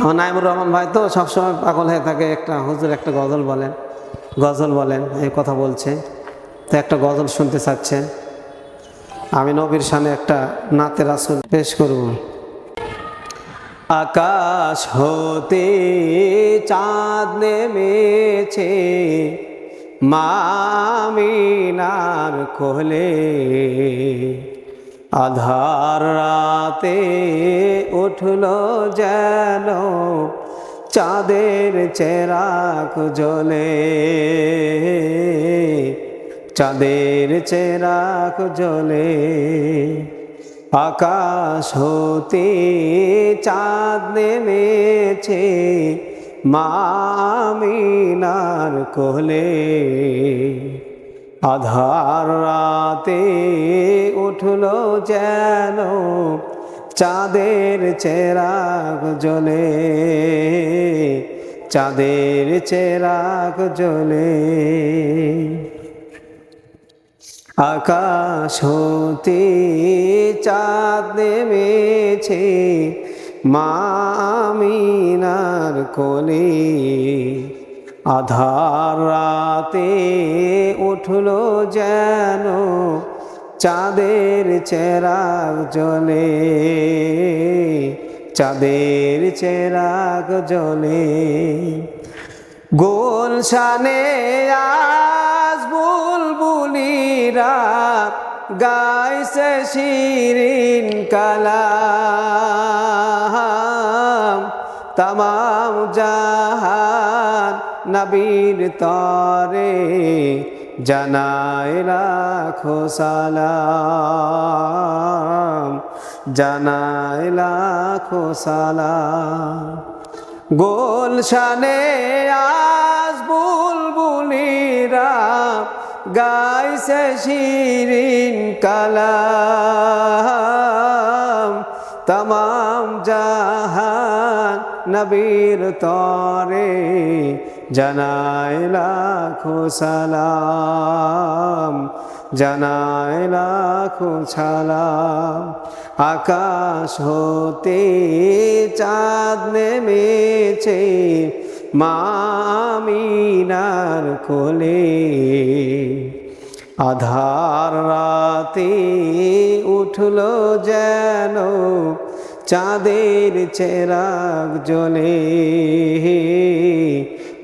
আমার নাইমুর রহমান ভাই তো সবসময় পাগল হয়ে থাকে, একটা হুজুর একটা গজল বলেন গজল বলেন, এই কথা বলছে। তো একটা গজল শুনতে চাচ্ছেন। আমি নবীর সামনে একটা নাতে রাসুল পেশ করব। আকাশ হতে চাঁদ নেমেছে মামিনার কোলে। আধার রাতে উঠল যেন চাঁদের চেরাক জ্বলে চাঁদের চেরাক জ্বলে আকাশ হতে চাঁদ নেমেছে মামিনার কোলে। আধার রাতে উঠল যেন চাঁদের চেরাগ জ্বলে চাঁদের চেরাগ জ্বলে আকাশ হতে চাঁদ নেমেছে মামিনার কোলে। আধার রাতে উঠল যেন চাঁদের চেরাগ জ্বলে চাঁদের চেরাগ জ্বলে গোলশানে আজ বুলবুলিরা গাইছে শিরিন কালাম। তামাম জাহান নবীর তরে জানায় লাখো সালাম জানায় লাখো সালাম। গোলশানে আজ বুলবুলিরা গাইছে শিরিন কালাম। তমাম জাহান নবীর তরে জানায় লাখো সালাম, জানায় আকাশ হতে চাঁদ নেমেছে মামিনার কোলে। আধার রাতে উঠল যেন চাঁদের চেরাগ জ্বলে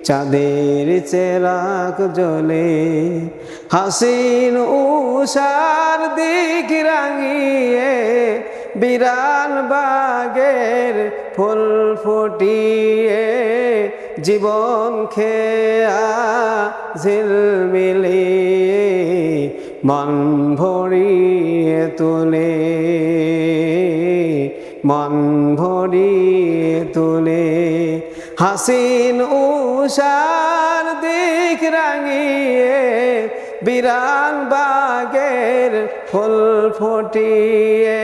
চাঁদের চেরাগ জ্বলে হাসিন উষার দিক রাঙিয়ে বিরান বাগের ফুল ফুটিয়ে জীবন খেয়া ঝিলমিলিয়ে মন ভরিয়ে তোলে, মন ভরিয়ে তোলে। হাসিন উষার দিক রাঙিয়ে বিরান বাগের ফুল ফুটিয়ে,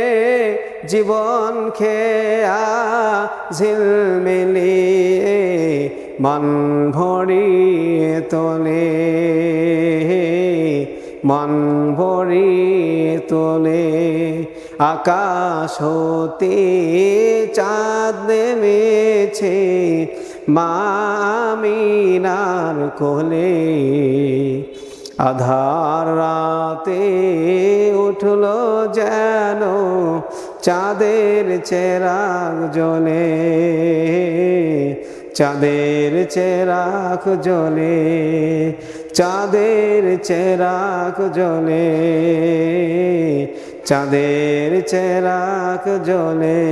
জীবন খেয়া ঝিলমিলিয়ে মন ভরিয়ে তোলে। মন ভরিয়ে তোলে, আকাশ হতে চাঁদ নেমেছে মামিনার কোলে। আধার রাতে উঠল যেন চাঁদের চেরাগ জ্বলে চাঁদের চেরাগ জ্বলে চাঁদের চেরাক জলে চাঁদের চেরাক জ্বলে